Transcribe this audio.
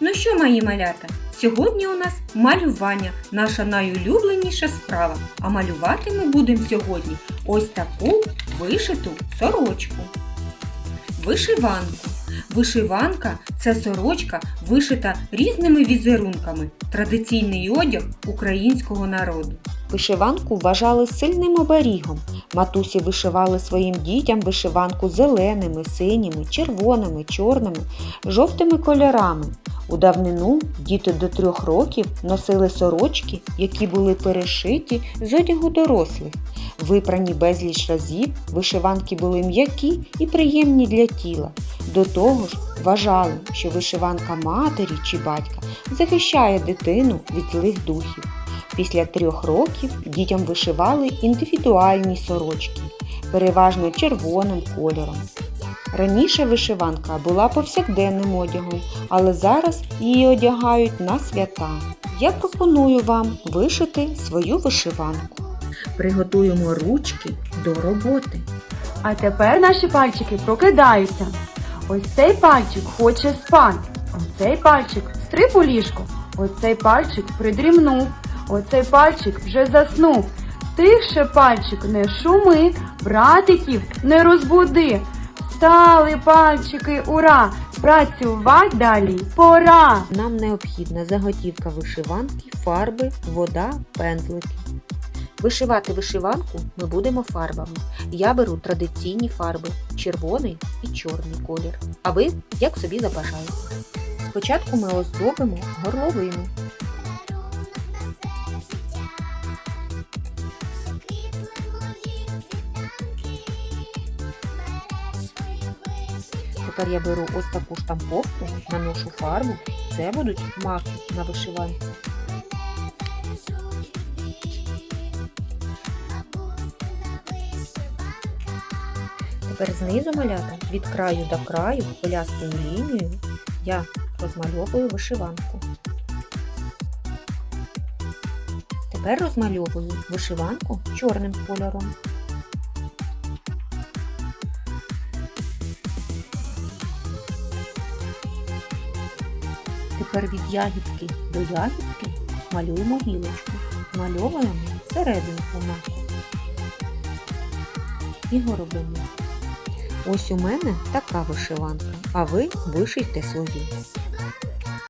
Ну що, мої малята? Сьогодні у нас малювання, наша найулюбленіша справа. А малювати ми будемо сьогодні ось таку вишиту сорочку. Вишиванку. Вишиванка це сорочка, вишита різними візерунками, традиційний одяг українського народу. Вишиванку вважали сильним оберігом. Матусі вишивали своїм дітям вишиванку зеленими, синіми, червоними, чорними, жовтими кольорами. У давнину діти до трьох років носили сорочки, які були перешиті з одягу дорослих. Випрані безліч разів, вишиванки були м'які і приємні для тіла. До того ж, вважали, що вишиванка матері чи батька захищає дитину від злих духів. Після трьох років дітям вишивали індивідуальні сорочки, переважно червоним кольором. Раніше вишиванка була повсякденним одягом, але зараз її одягають на свята. Я пропоную вам вишити свою вишиванку. Приготуємо ручки до роботи. А тепер наші пальчики прокидаються. Ось цей пальчик хоче спати. Оцей пальчик стриб у ліжко. Оцей пальчик придрімнув. Оцей пальчик вже заснув. Тихше пальчик не шуми, братиків не розбуди. Стали пальчики, ура! Працювать далі пора. Нам необхідна заготівка вишиванки, фарби, вода, пензлики. Вишивати вишиванку ми будемо фарбами. Я беру традиційні фарби червоний і чорний колір. А ви як собі забажаєте. Спочатку ми оздобимо горловину. Тепер я беру ось таку штамповку, наношу фарбу. Це будуть маки на вишиванці. Тепер знизу малята від краю до краю полястою лінією я розмальовую вишиванку. Тепер розмальовую вишиванку чорним кольором. Тепер від ягідки до ягідки малюємо гілочку. Мальовуємо серединку маку. І робимо. Ось у мене така вишиванка, а ви вишийте свою.